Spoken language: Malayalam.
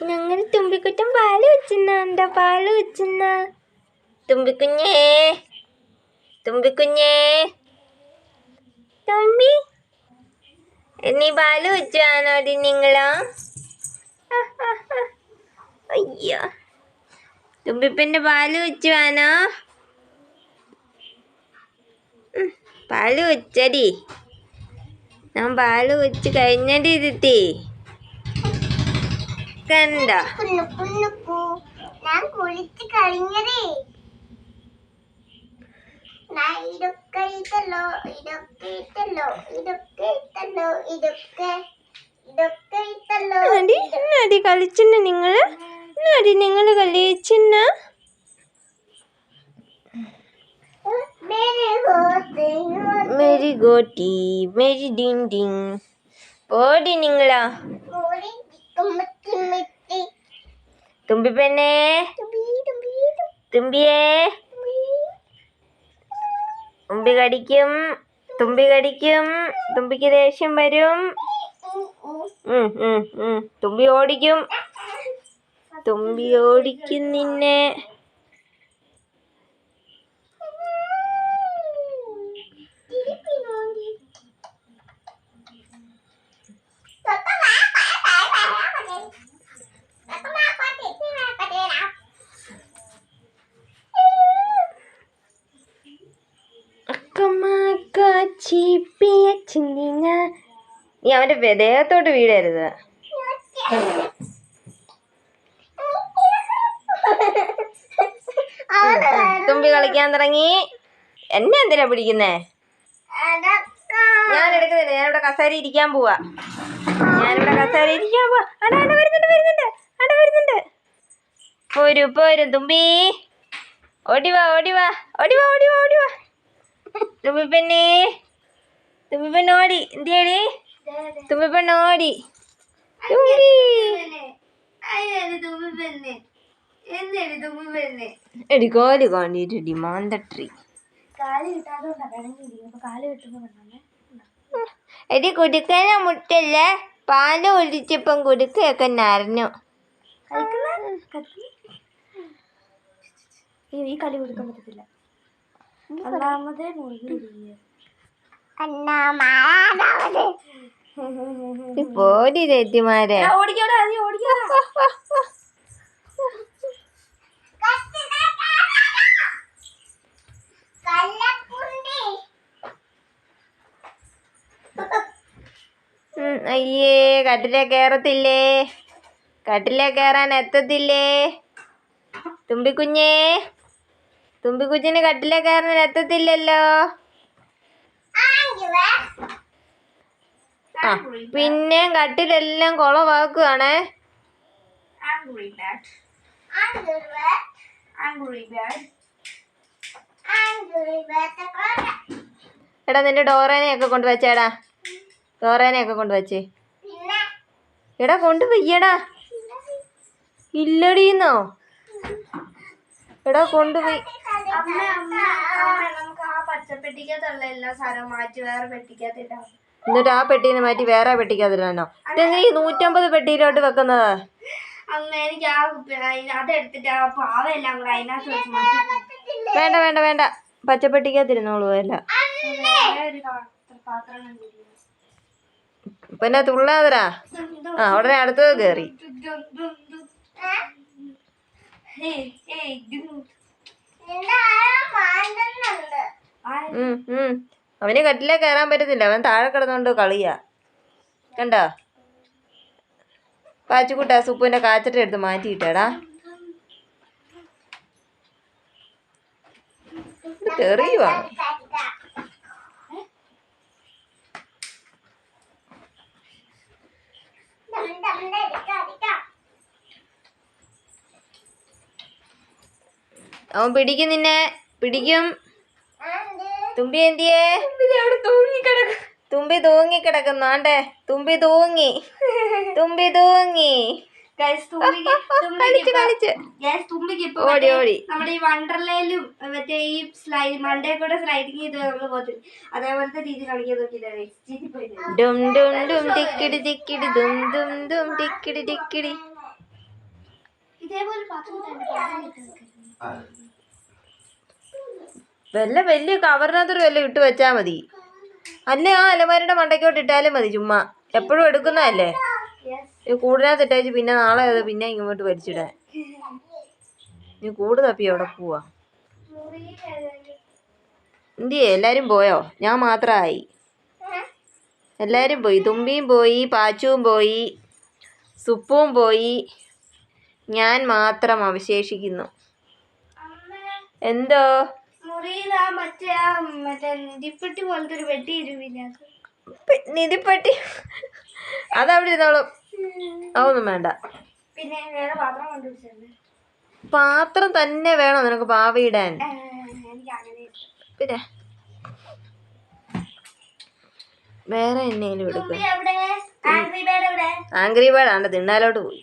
ഞങ്ങൾ തുമ്പിക്കുറ്റം പാൽ എന്താ പാൽ വെച്ചിന്ന? തുമ്പിക്കുഞ്ഞേ. തുമ്പിക്കുഞ്ഞേ. തുമ്പി. നീ പാൽ വെച്ചാണോ അത് നിങ്ങളോ. അയ്യോ. തുമ്പിപ്പന്റെ പാൽ വെച്ചുവാനോ ആണോ പാൽ വെച്ചടി. ഞാൻ പാൽ വെച്ച് കഴിഞ്ഞടി ഇരുത്തി കണ്ട. ഞാൻ കുളിച്ച് കഴിഞ്ഞതേ. ഞാൻ ഇതൊക്കെ ഇട്ടല്ലോ ഇതൊക്കെ ഇട്ടല്ലോ ഇതൊക്കെ ഇട്ടല്ലോ ഇതൊക്കെ ഇതൊക്കെ ഇട്ടല്ലോ നടി നടി കളിച്ചിന്ന നിങ്ങൾ? നടി നിങ്ങൾ കളിച്ചിന്ന മേരി ഗോട്ടി മേരി ഡിങ് ഡിങ് പോടി നിങ്ങളാ. തുമ്പി തുമ്പി തുമ്പിയേ. തുമ്പി കടിക്കും. തുമ്പി കടിക്കും. തുമ്പിക്ക് ദേഷ്യം വരും. ഉം, ഉം, ഉം. തുമ്പി ഓടിക്കും. തുമ്പി ഓടിക്കും നിന്നെ. ചീപ്പിയ ചിന്തിങ്ങ നീ അവന്റെ വിദേഹത്തോട്ട് വീഴരുത്. തുമ്പി കളിക്കാൻ തുടങ്ങി. എന്നെ എന്തിനാ പിടിക്കുന്നേ? ഞാൻ എടുക്കുന്നില്ല. ഞാനിവിടെ കസേര ഇരിക്കാൻ പോവാ. ഞാനിവിടെ കസേര ഇരിക്കാൻ പോവാ. അട അട വരുന്നുണ്ട് വരുന്നുണ്ട്. അട വരുന്നുണ്ട്. പോരു പോരു തുമ്പി. ഓടിവാ ഓടിവാ ഓടിവാ ഓടിവാ ഓടിവാ തുമ്പി പെണ്ണേ തുമ്പി പെണ്ണ് ഓടി എന്തിയടി തുമ്പി പെണ്ണ് ഓടി തുമ്പി എടി കോൽ മാന്തട്രി എടി കുടുക്കനെ മുട്ടല്ലേ? പാൽ ഒഴിച്ചപ്പം കുടുക്കയൊക്കെ നരഞ്ഞു. ഈ കളി കൊടുക്കാൻ പറ്റത്തില്ല. ഒന്നാമത് ഈ പോടി ഉം, അയ്യേ കട്ടിലെ കയറത്തില്ലേ കട്ടിലെ കയറാൻ എത്തത്തില്ലേ? തുമ്പിക്കുഞ്ഞേ തുമ്പിക്കുഞ്ഞിന് കട്ടിലെ കയറാൻ എത്തത്തില്ലല്ലോ? ആ പിന്നെ കട്ടിലെല്ലാം കുളവാക്കുകയാണേ Angry bat. Angry bat. എടാ നിന്റെ ഡോറേനെയൊക്കെ കൊണ്ടുവച്ചേടാ. ഡോറേനെയൊക്കെ കൊണ്ടുവച്ചേ. പിന്നെ? എടാ കൊണ്ടുപോയ്യടാ. ഇല്ലടീന്നോ. എടാ കൊണ്ടുപോയി അമ്മ അമ്മ അമ്മ നമുക്ക് ആ പച്ചപ്പെട്ടിക്കകത്തുള്ള എല്ലാ സാധനവും മാറ്റി വേറെ പെട്ടിക്കകത്തിട്ടാ. എന്നിട്ട് ആ പെട്ടീനെ മാറ്റി വേറെ ഇതെങ്ങനെ ഈ നൂറ്റമ്പത് പെട്ടിയിലോട്ട് വെക്കുന്നത്. അമ്മ എനിക്ക് ആ കുപ്പി- അയി- അതെടുത്തിട്ട് ആ പാവയെല്ലാം കൂടെ അതിനകത്ത് വെച്ച് മാറ്റി വേണ്ട വേണ്ട വേണ്ട. പച്ചപ്പെട്ടിക്കകത്തിരുന്നോളൂ അല്ല? പിന്നെ തുള്ളാതരാ? ആ ഉടനെ അടുത്തത് കയറി ഉം അവന് കട്ടിലേ കയറാൻ പറ്റത്തില്ല. അവൻ താഴെ കിടന്നുകൊണ്ട് കളിയാ. കണ്ടോ? കാച്ചുകൂട്ടാ സുപ്പുവിന്റെ കാച്ചട്ട എടുത്ത് മാറ്റിയിട്ടേടാ. തെറിയുവാണ് അവൻ പിടിക്കും നിന്നെ. പിടിക്കും. തുമ്പി എന്തിയേ? തുമ്പി തൂങ്ങി കിടക്കുന്നു ആണ്ടേ തുമ്പി തൂങ്ങി. തുമ്പി തൂങ്ങി. ഓടി ഓടി. നമ്മുടെ ഈ വണ്ടർലയിലും മറ്റേ ഈ സ്ലൈഡ് മണ്ടേ കൂടെ സ്ലൈഡിങ് ചെയ്ത് നമ്മൾ പോകത്തില്ല അതേപോലത്തെ രീതി കളിക്കാൻ നോക്കിയിട്ടാണ് ഡും ഡും ഡും ടിക്കിടി ടിക്കിടി ദും ദും ദും ടിക്കിടി ടിക്കിടി. ഇതേപോലെ പാത്രം തന്നെ പാത്രം ഇട്ട് വെക്കരുത്. ആ, വല്ല വലിയ കവറിനകത്തൊരു വല്ല ഇട്ട് വെച്ചാൽ മതി. അല്ലേ ആ അലമാരിയുടെ മണ്ടയ്ക്കോട്ട് ഇട്ടാലും മതി ചുമ്മാ. എപ്പോഴും എടുക്കുന്നതല്ലേ. ഈ കൂടിനകത്ത് ഇട്ടേച്ച് പിന്നെ നാളെ അത് പിന്നെ ഇങ്ങോട്ട് വലിച്ചിടാൻ. നീ കൂട് തപ്പി അവിടെ പോവാ. എന്തിയേ? എല്ലാരും പോയോ? ഞാൻ മാത്രമായി എല്ലാരും പോയി. തുമ്പിയും പോയി പാച്ചുവും പോയി സുപ്പും പോയി. ഞാൻ മാത്രം അവശേഷിക്കുന്നു. എന്തോ? മുറിയിൽ ആ മറ്റേ ആ മറ്റേ നിധിപ്പെട്ടി പോലത്തെ ഒരു വെട്ടി ഇരുവില്ല പി- നിധിപ്പെട്ടി? അതവിടെ ഇരുന്നോളും. അതൊന്നും വേണ്ട. പിന്നെ വേറെ പാത്രം പാത്രം തന്നെ വേണോ നിനക്ക് പാവയിടാൻ. പിന്നെ? വേറെ എന്നെങ്കിലും എടുക്ക. ആംഗ്രി ബേഡ് ആണ്ട് തിണ്ണാലോട്ട് പോയി.